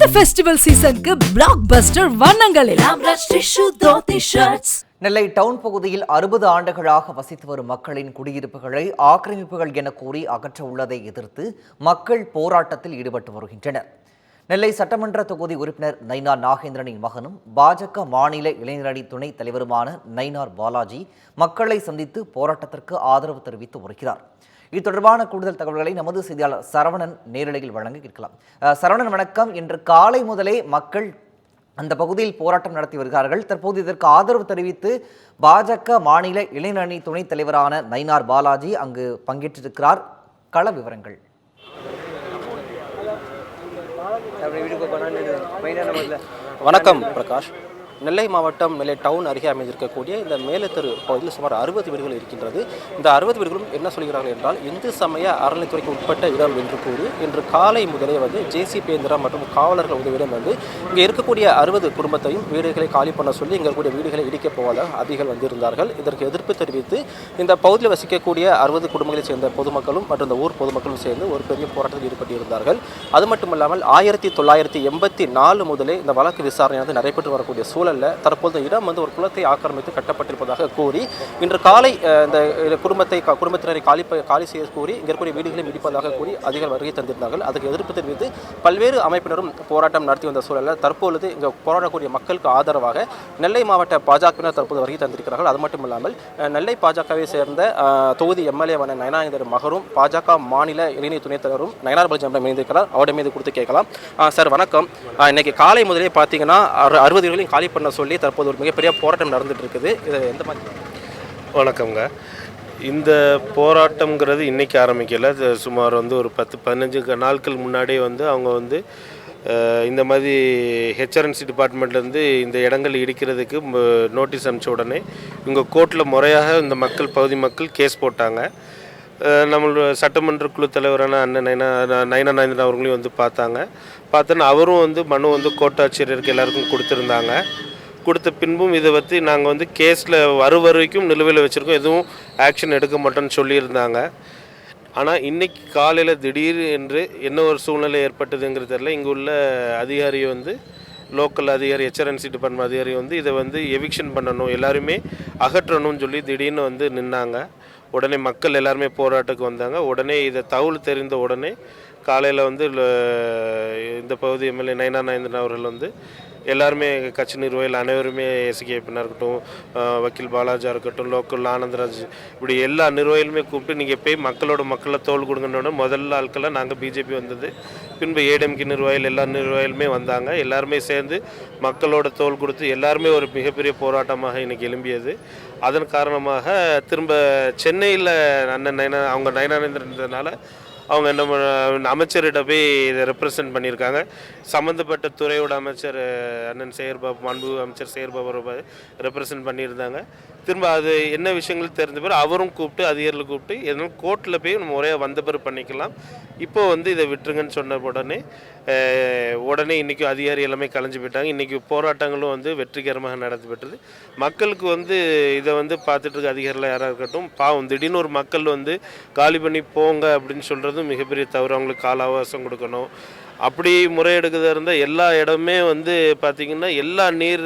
இந்த ஃபெஸ்டிவல் சீசனுக்கு பிளாக் பஸ்டர் வண்ணங்களில். நெல்லை டவுன் பகுதியில் அறுபது ஆண்டுகளாக வசித்து வரும் மக்களின் குடியிருப்புகளை ஆக்கிரமிப்புகள் என கூறி அகற்ற உள்ளதை எதிர்த்து மக்கள் போராட்டத்தில் ஈடுபட்டு வருகின்றனர். நெல்லை சட்டமன்ற தொகுதி உறுப்பினர் நைனார் நாகேந்திரனின் மகனும் பாஜக மாநில இளைஞரணி துணைத் தலைவருமான நைனார் பாலாஜி மக்களை சந்தித்து போராட்டத்திற்கு ஆதரவு தெரிவித்து வருகிறார். இது தொடர்பான கூடுதல் தகவல்களை நமது செய்தியாளர் சரவணன் நேரலையில் வழங்க கேட்கலாம் சரவணன் வணக்கம். இன்று காலை முதலே மக்கள் அந்த பகுதியில் போராட்டம் நடத்தி வருகிறார்கள். தற்போது இதற்கு ஆதரவு தெரிவித்து பாஜக மாநில இளைஞரணி துணைத் தலைவரான நயினார் பாலாஜி அங்கு பங்கேற்றிருக்கிறார். கள விவரங்கள். வணக்கம் பிரகாஷ். நெல்லை மாவட்டம் நெல்லை டவுன் அருகே அமைந்திருக்கக்கூடிய இந்த மேலத்தெரு பகுதியில் சுமார் அறுபது வீடுகள் இருக்கின்றது. இந்த அறுபது வீடுகளும் என்ன சொல்கிறார்கள் என்றால் இந்து சமய அறநிலைத்துறைக்கு உட்பட்ட இடம் என்று கூறி இன்று காலை முதலே வந்து ஜேசி பேந்திரம் மற்றும் காவலர்கள் உதவியிடம் வந்து இங்கே இருக்கக்கூடிய அறுபது குடும்பத்தையும் வீடுகளை காலி பண்ண சொல்லி இங்கே இருக்கக்கூடிய வீடுகளை இடிக்கப் போவதாக அதிகள் வந்திருந்தார்கள். இதற்கு எதிர்ப்பு தெரிவித்து இந்த பகுதியில் வசிக்கக்கூடிய அறுபது குடும்பங்களைச் சேர்ந்த பொதுமக்களும் மற்றும் இந்த ஊர் பொதுமக்களும் சேர்ந்து ஒரு பெரிய போராட்டத்தில் ஈடுபட்டிருந்தார்கள். அது மட்டுமல்லாமல் ஆயிரத்தி தொள்ளாயிரத்தி எண்பத்தி நாலு முதலே இந்த வழக்கு விசாரணையானது நடைபெற்று வரக்கூடிய சூழலில் தற்போது இடம் வந்து ஒரு குளத்தை ஆக்கிரமித்து கட்டப்பட்டிருப்பதாக கூறி இன்று காலை இந்த குடும்பத்தை குடும்பத்தினரை காலி காலி செய்ய கூறி இங்கே இருக்கக்கூடிய வீடுகளை இடிப்பதாக கூறி அதிகள் வருகை தந்திருந்தார்கள். அதுக்கு எதிர்ப்பு தெரிவித்து பல்வேறு அமைப்பினரும் போராட்டம் நடத்தி வந்த சூழலில் தற்பொழுது இங்கே போராடக்கூடிய மக்களுக்கு ஆதரவாக நெல்லை மாவட்ட பாஜகவினர் தற்போது வருகை தந்திருக்கிறார்கள். அது மட்டும் இல்லாமல் நெல்லை பாஜகவை சேர்ந்த தொகுதி எம்எல்ஏவான நயனானந்தர் மகரும் பாஜக மாநில இளைஞர் துணைத் தலைவரும் நயனார் பலஜாமிடம் இணைந்திருக்கிறார் அவருடைய மீது கொடுத்து கேட்கலாம். சார் வணக்கம். இன்னைக்கு காலை முதலே பார்த்தீங்கன்னா அறுபது காலி பண்ண சொல்லி தற்போது ஒரு மிகப்பெரிய போராட்டம் நடந்துட்டு இருக்குது இது எந்த மாதிரி வணக்கம்ங்க. இந்த போராட்டம்ங்கிறது இன்னைக்கு ஆரம்பிக்கல. சுமார் வந்து ஒரு பத்து பதினஞ்சு க- நாட்கள் முன்னாடியே வந்து அவங்க வந்து இந்த மாதிரி ஹெச்ஆர்என்சி டிபார்ட்மெண்ட்லேருந்து இந்த இடங்கள் இடிக்கிறதுக்கு நோட்டீஸ் அனுப்பிச்ச உடனே இவங்க கோர்ட்டில் முறையாக இந்த மக்கள் பகுதி மக்கள் கேஸ் போட்டாங்க. நம்மளோட சட்டமன்ற குழு தலைவரான அண்ணன் நயனா நயனா நயந்திரன் அவர்களையும் வந்து பார்த்தாங்க. பார்த்தோன்னா அவரும் வந்து மனு வந்து கோட்டாட்சியருக்கு எல்லாருக்கும் கொடுத்துருந்தாங்க. கொடுத்த பின்பும் இதை பற்றி நாங்கள் வந்து கேஸில் வரு வரைக்கும் நிலுவையில் வச்சுருக்கோம். எதுவும் ஆக்ஷன் எடுக்க மாட்டோம்னு சொல்லியிருந்தாங்க. ஆனால் இன்னைக்கு காலையில் திடீர் என்று என்ன ஒரு சூழ்நிலை ஏற்பட்டதுங்கிறது தெரியல. இங்கே உள்ள அதிகாரி வந்து லோக்கல் அதிகாரி ஹெச்ஆர்என்சி டிபார்ட்மெண்ட் அதிகாரி வந்து இதை வந்து எவிக்ஷன் பண்ணணும் எல்லாருமே அகற்றணும்னு சொல்லி திடீர்னு வந்து நின்னாங்க. உடனே மக்கள் எல்லாருமே போராட்டத்துக்கு வந்தாங்க. உடனே இதை தகவல் தெரிந்த உடனே காலையில் வந்து இந்த பகுதி எம்எல்ஏ நயனா நயந்திரன் அவர்கள் வந்து எல்லாருமே கட்சி நிர்வாகிகள் அனைவருமே எஸ்கேபினா இருக்கட்டும் வக்கீல் பாலாஜா இருக்கட்டும் லோக்கல் ஆனந்தராஜ் இப்படி எல்லா நிர்வாகிகளுமே கூப்பிட்டு நீங்கள் போய் மக்களோட மக்களை தோல் கொடுங்கன்னு முதல்ல ஆட்களாக நாங்கள் பிஜேபி வந்தது. பின்பு ஏடிஎம்கே நிர்வாகிகள் எல்லா நிர்வாகிகளுமே வந்தாங்க. எல்லாருமே சேர்ந்து மக்களோட தோல் கொடுத்து எல்லாருமே ஒரு மிகப்பெரிய போராட்டமாக இன்னைக்கு எழும்பியது. அதன் காரணமாக திரும்ப சென்னையில் அண்ணன் நயனா அவங்க நயனானந்தரன்றதுனால அவங்க என்ன பண்ண- அமைச்சர்கிட்ட போய் இதை ரெப்ரசன்ட் பண்ணியிருக்காங்க. சம்மந்தப்பட்ட துறையோட அமைச்சர் அண்ணன் செயற்பாபு மாண்பு அமைச்சர் செயற்பாபு ரெப்ரசன்ட் பண்ணியிருந்தாங்க. திரும்ப அது என்ன விஷயங்கள் தெரிஞ்ச பிறகு அவரும் கூப்பிட்டு அதிகாரிகளை கூப்பிட்டு எதனாலும் கோர்ட்டில் போய் நம்ம முறையாக வந்த பிறகு பண்ணிக்கலாம். இப்போ வந்து இதை விட்டுருங்கன்னு சொன்ன உடனே உடனே இன்றைக்கி அதிகாரி எல்லாமே கலைஞ்சு போயிட்டாங்க. இன்றைக்கி போராட்டங்களும் வந்து வெற்றிகரமாக நடந்து மக்களுக்கு வந்து இதை வந்து பார்த்துட்டு இருக்க அதிகாரிகள் யாராக இருக்கட்டும் பாவம் திடீர்னு ஒரு மக்கள் வந்து காலி பண்ணி போங்க அப்படின்னு சொல்கிறது மிகப்பெரிய தவறு அவங்களுக்கு கால அவகாசம் கொடுக்கணும். அப்படி முறையெடுக்கிறதா இருந்தால் எல்லா இடமே வந்து பார்த்திங்கன்னா எல்லா நீர்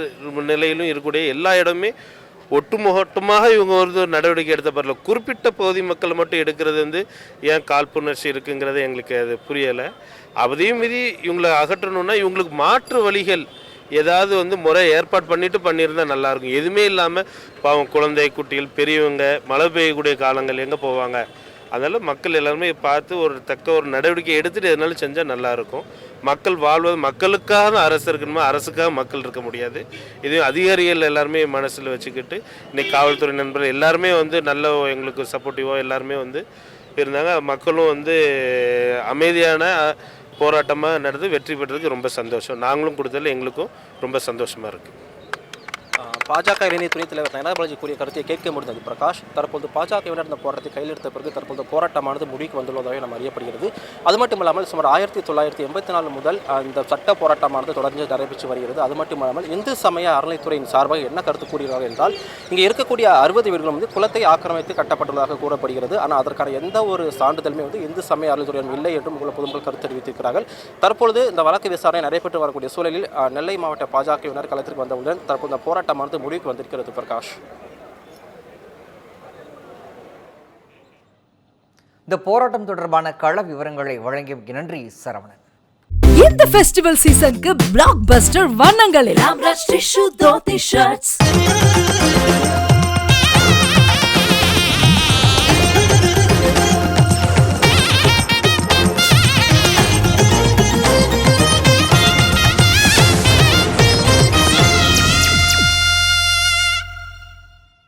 நிலையிலும் இருக்கக்கூடிய எல்லா இடமே ஒட்டுமொத்தமாக இவங்க ஒரு நடவடிக்கை எடுத்த பரல குறிப்பிட்ட பகுதி மக்கள் மட்டும் எடுக்கிறது வந்து ஏன் காழ்ப்புணர்ச்சி இருக்குங்கிறது எங்களுக்கு அது புரியலை. அதையும் மீறி இவங்களை அகற்றணும்னா இவங்களுக்கு மாற்று வழிகள் ஏதாவது வந்து முறை ஏற்பாடு பண்ணிட்டு பண்ணியிருந்தா நல்லாயிருக்கும் எதுவுமே இல்லாமல் பாவம் குழந்தை குட்டிகள் பெரியவங்க மழை பெய்யக்கூடிய காலங்கள் எங்கே போவாங்க? அதனால் மக்கள் எல்லாருமே பார்த்து ஒரு தக்க ஒரு நடவடிக்கை எடுத்துகிட்டு எதனாலும் செஞ்சால் நல்லா இருக்கும் மக்கள் வாழ்வது மக்களுக்காக அரசு இருக்கணுமா? அரசுக்காக மக்கள் இருக்க முடியாது. இது அதிகாரிகள் எல்லாருமே மனசில் வச்சுக்கிட்டு இன்னைக்கு காவல்துறை நண்பர்கள் எல்லாருமே வந்து நல்ல எங்களுக்கு சப்போர்ட்டிவாக எல்லாருமே வந்து இருந்தாங்க. மக்களும் வந்து அமைதியான போராட்டமாக நடந்து வெற்றி பெற்றதுக்கு ரொம்ப சந்தோஷம். நாங்களும் கொடுத்ததில் எங்களுக்கும் ரொம்ப சந்தோஷமாக இருக்குது பாஜக இளைஞர் துணைத் தலைவர் நயனா பாலாஜி கூறிய கருத்தை கேட்க முடிந்தது. பிரகாஷ் தற்போது பாஜகவினர் இந்த போராட்டத்தை கையில் எடுத்த பிறகு தற்போது போராட்டமானது முடிவுக்கு வந்துள்ளதாக நம்ம அறியப்படுகிறது. அது மட்டும் இல்லாமல் சுமார் ஆயிரத்தி தொள்ளாயிரத்தி எண்பத்தி நாலு முதல் அந்த சட்ட போராட்டமானது தொடர்ந்து நடைபெற்று வருகிறது. அது மட்டும் இல்லாமல் இந்து சமய அறநிலைத்துறையின் சார்பாக என்ன கருத்து கூறுகிறார்கள் என்றால் இங்கே இருக்கக்கூடிய அறுபது வீடுகளும் வந்து குலத்தை ஆக்கிரமித்து கட்டப்பட்டுள்ளதாக கூறப்படுகிறது. ஆனால் அதற்கான எந்த ஒரு சான்றிதழுமே வந்து இந்து சமய அறநிலைத்துறையிடம் இல்லை என்றும் உள்ள பொதுமக்கள் கருத்து தெரிவித்திருக்கிறார்கள். தற்பொழுது இந்த வழக்கு விசாரணை நடைபெற்று வரக்கூடிய சூழலில் நெல்லை மாவட்ட பாஜகவினர் களத்திற்கு வந்தவுடன் தற்போது போராட்டமானது போராட்டமானது முடிவுக்கு வந்திருக்கிறது பிரகாஷ். இந்த போராட்டம் தொடர்பான கள விவரங்களை வழங்கிய நன்றி சரவணன். இந்த ஃபெஸ்டிவல் சீசனுக்கு பிளாக் பஸ்டர் வண்ணங்கள்